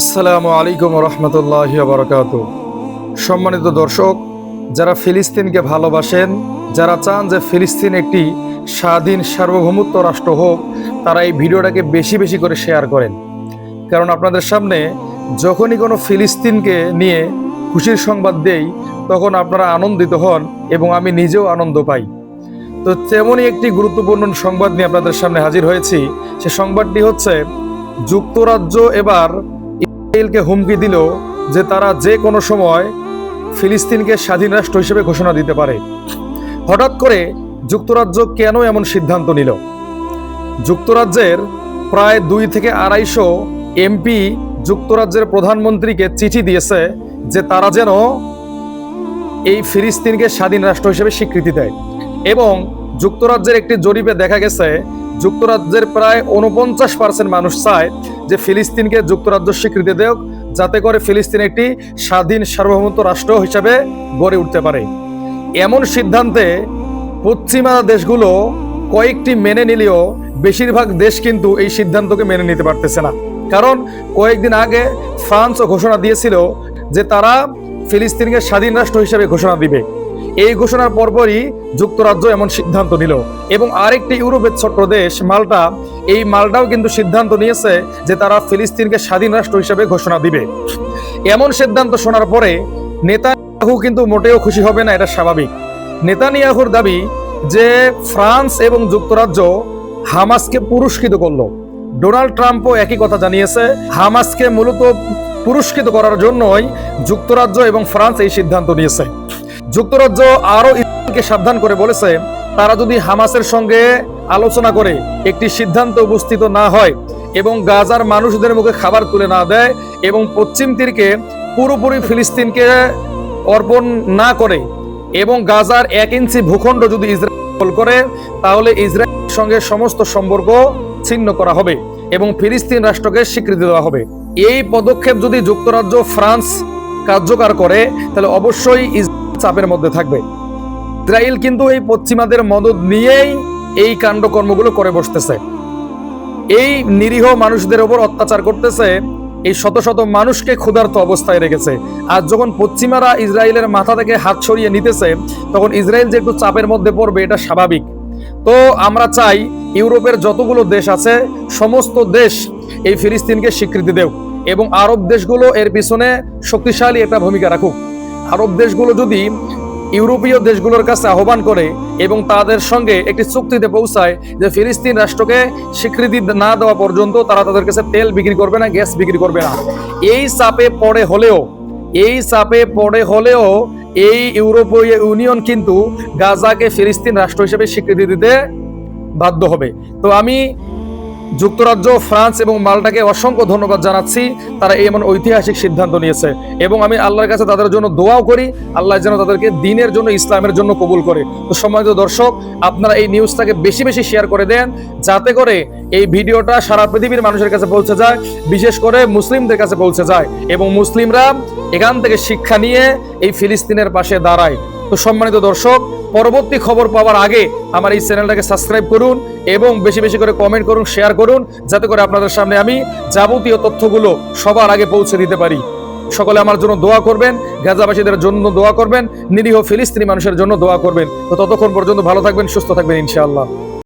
আসসালামু আলাইকুম রহমতুল্লাহ বরকাত সম্মানিত দর্শক, যারা ফিলিস্তিনকে ভালোবাসেন, যারা চান যে ফিলিস্তিন একটি স্বাধীন সার্বভৌমত্ব রাষ্ট্র হোক, তারা এই ভিডিওটাকে বেশি বেশি করে শেয়ার করেন। কারণ আপনাদের সামনে যখনই কোনো ফিলিস্তিনকে নিয়ে খুশির সংবাদ দেই, তখন আপনারা আনন্দিত হন এবং আমি নিজেও আনন্দ পাই। তো তেমনই একটি গুরুত্বপূর্ণ সংবাদ নিয়ে আপনাদের সামনে হাজির হয়েছি। সে সংবাদটি হচ্ছে, যুক্তরাজ্য এবার ইসরায়েলকে হুমকি দিল যে তারা যে কোনো সময় ফিলিস্তিনকে স্বাধীন রাষ্ট্র হিসেবে ঘোষণা দিতে পারে। হঠাৎ করে যুক্তরাজ্য কেন এমন সিদ্ধান্ত নিল? যুক্তরাজ্যের প্রায় দুই থেকে আড়াইশো এমপি যুক্তরাজ্যের প্রধানমন্ত্রীকে চিঠি দিয়েছে যে তারা যেন এই ফিলিস্তিনকে স্বাধীন রাষ্ট্র হিসেবে স্বীকৃতি দেয় এবং যুক্তরাজ্যের একটি জরিপে দেখা গেছে, যুক্তরাজ্যের প্রায় উনপঞ্চাশ পার্সেন্ট মানুষ চায় যে ফিলিস্তিনকে যুক্তরাজ্য স্বীকৃতি দেওক, যাতে করে ফিলিস্তিন একটি স্বাধীন সার্বভৌমত্ব রাষ্ট্র হিসাবে গড়ে উঠতে পারে। এমন সিদ্ধান্তে পশ্চিমা দেশগুলো কয়েকটি মেনে নিলেও বেশিরভাগ দেশ কিন্তু এই সিদ্ধান্তকে মেনে নিতে পারতেছে না। কারণ কয়েকদিন আগে ফ্রান্সও ঘোষণা দিয়েছিল যে তারা ফিলিস্তিনকে স্বাধীন রাষ্ট্র হিসেবে ঘোষণা দিবে। এই ঘোষণার পরপরই যুক্তরাজ্য এমন সিদ্ধান্ত নিল। এবং আরেকটি ইউরোপের ছোট্ট দেশ, মাল্টা, এই মাল্টাও কিন্তু সিদ্ধান্ত নিয়েছে যে তারা ফিলিস্তিনকে স্বাধীন রাষ্ট্র হিসেবে ঘোষণা দিবে। এমন সিদ্ধান্ত শোনার পরে নেতানিয়াহু কিন্তু মোটেও খুশি হবে না, এটা স্বাভাবিক। নেতানিয়াহুর দাবি যে ফ্রান্স এবং যুক্তরাজ্য হামাসকে পুরস্কৃত করল। ডোনাল্ড ট্রাম্পও একই কথা জানিয়েছে, হামাসকে মূলত পুরস্কৃত করার জন্যই যুক্তরাজ্য এবং ফ্রান্স এই সিদ্ধান্ত নিয়েছে। যুক্তরাজ্য আরও ইসরায়েলকে সাবধান করে বলেছে, তারা যদি হামাসের সঙ্গে আলোচনা করে একটি সিদ্ধান্ত উপস্থিত না হয় এবং গাজার মানুষদের মুখে খাবার তুলে না দেয় এবং পশ্চিম তীরকে পুরোপুরি ফিলিস্তিনকে অর্পণ না করে এবং গাজার এক ইঞ্চি ভূখণ্ড যদি ইসরায়েল করে, তাহলে ইসরায়েলের সঙ্গে সমস্ত সম্পর্ক ছিন্ন করা হবে এবং ফিলিস্তিন রাষ্ট্রকে স্বীকৃতি দেওয়া হবে। এই পদক্ষেপ যদি যুক্তরাজ্য, ফ্রান্স কার্যকর করে, তাহলে অবশ্যই চাপের মধ্যে থাকবে। ইসরায়েল কিন্তু এই পশ্চিমাদের মদত নিয়েই এই কাণ্ডকর্মগুলো করে বসতেছে। এই নিরীহ মানুষদের ওপর অত্যাচার করতেছে, এই শত শত মানুষকে ক্ষুধার্ত অবস্থায় রেখেছে। আর যখন পশ্চিমারা ইসরায়েলের মাথা থেকে হাত ছড়িয়ে নিতেছে, তখন ইসরায়েল যে একটু চাপের মধ্যে পড়বে, এটা স্বাভাবিক। তো আমরা চাই ইউরোপের যতগুলো দেশ আছে, সমস্ত দেশ এই ফিলিস্তিনকে স্বীকৃতি দেও এবং আরব দেশগুলো এর পিছনে শক্তিশালী একটা ভূমিকা রাখুক। আরব দেশগুলো যদি ইউরোপীয় দেশগুলোর কাছে আহ্বান করে এবং তাদের সঙ্গে একটি চুক্তিতে পৌঁছায় যে ফিলিস্তিন রাষ্ট্রকে স্বীকৃতি না দেওয়া পর্যন্ত তারা তাদের কাছে তেল বিক্রি করবে না, গ্যাস বিক্রি করবে না। এই চাপে পড়ে হলেও, এই চাপে পড়ে হলেও এই ইউরোপীয় ইউনিয়ন কিন্তু গাজাকে ফিলিস্তিন রাষ্ট্র হিসেবে স্বীকৃতি দিতে বাধ্য হবে। তো আমি যুক্তরাজ্য, ফ্রান্স এবং মাল্টাকে অসংখ্য ধন্যবাদ জানাচ্ছি। তারা এমন ঐতিহাসিক সিদ্ধান্ত নিয়েছে এবং আমি আল্লাহর কাছে তাদের জন্য দোয়াও করি, আল্লাহ যেন তাদেরকে দিনের জন্য ইসলামের জন্য কবুল করে। তো সম্মানিত দর্শক, আপনারা এই নিউজটাকে বেশি বেশি শেয়ার করে দেন, যাতে করে এই ভিডিওটা সারা পৃথিবীর মানুষের কাছে পৌঁছে যায়, বিশেষ করে মুসলিমদের কাছে পৌঁছে যায় এবং মুসলিমরা এখান থেকে শিক্ষা নিয়ে এই ফিলিস্তিনের পাশে দাঁড়ায়। তো সম্মানিত দর্শক পরবর্তী খবর পাওয়ার আগে আমার এই চ্যানেলটাকে সাবস্ক্রাইব করুন এবং বেশি বেশি করে কমেন্ট করুন শেয়ার করুন, যাতে করে আপনাদের সামনে আমি যাবতীয় তথ্যগুলো সবার আগে পৌঁছে দিতে পারি। সকলে আমার জন্য দোয়া করবেন, গাজাবাসীদের জন্য দোয়া করবেন, নিরীহ ফিলিস্তিনি মানুষের জন্য দোয়া করবেন। তো ততক্ষণ পর্যন্ত ভালো থাকবেন, সুস্থ থাকবেন, ইনশাআল্লাহ।